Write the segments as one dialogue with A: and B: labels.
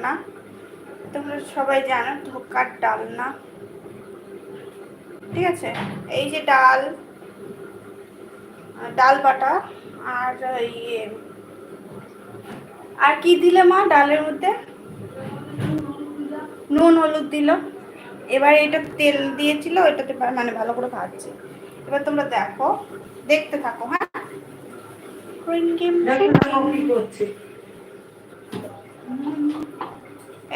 A: রান্না তোমরা সবাই জানো ধোকার ডালনা ঠিক আছে? এই যে ডাল ডাল বাটা আর ইয়ে আর কি দিলে মা ডালের মধ্যে? নুন হলুদ দিল। এবার এটা তেল দিয়েছিল এটাতে মানে ভালো করে ভাজছে। এবার তোমরা দেখো দেখতে থাকো হ্যাঁ?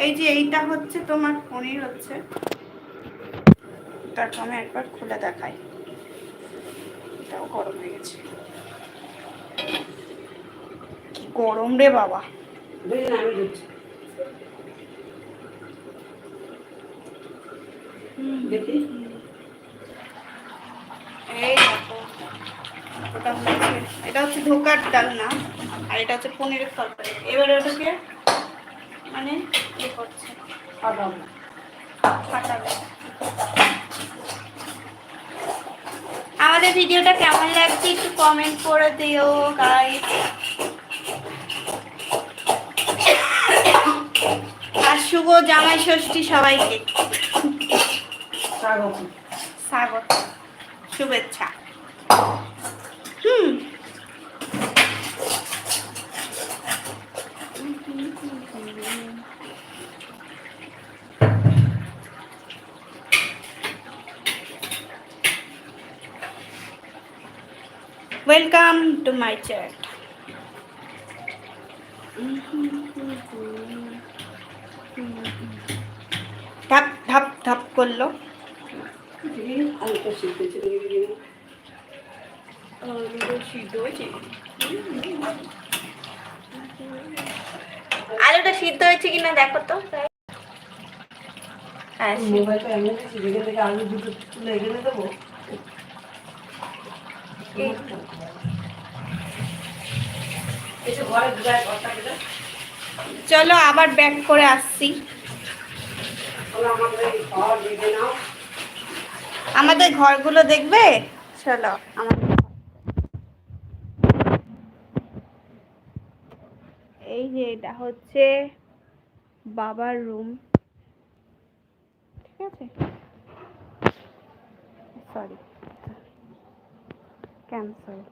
A: এই যে এইটা হচ্ছে তোমার পনির হচ্ছে। তারপর আমি একবার খুলে দেখাই। এটাও গরম হয়ে গেছে। কি গরম রে বাবা।
B: দেখি।
A: এই দেখো ওটা হচ্ছে এটা হচ্ছে ধোকার ডাল না আর এটা হচ্ছে পনিরের তরকারি। এবারে ওটাকে মানে ইয়ে করছে। ফাটাবে আমাদের ভিডিওটা কেমন লাগছে একটু কমেন্ট করে দিও গাইস আর শুভ জামাই ষষ্ঠী সবাইকে।
B: স্বাগত।
A: স্বাগত। শুভেচ্ছা। হুম। ওয়েলকাম টু মাই চ্যাট ধাপ ধাপ ধাপ করল। আলুটা সিদ্ধ হয়েছে কিনা দেখো তো। হ্যাঁ
B: মোবাইলটা এমনি আলু দুটো তুলে এখানে দেবো।
A: চলো আবার ব্যাক করে আসছি।
B: আমাদের
A: ঘরগুলো দেখবে? চলো এই যে এটা হচ্ছে বাবার রুম ঠিক আছে? Sorry Cancel.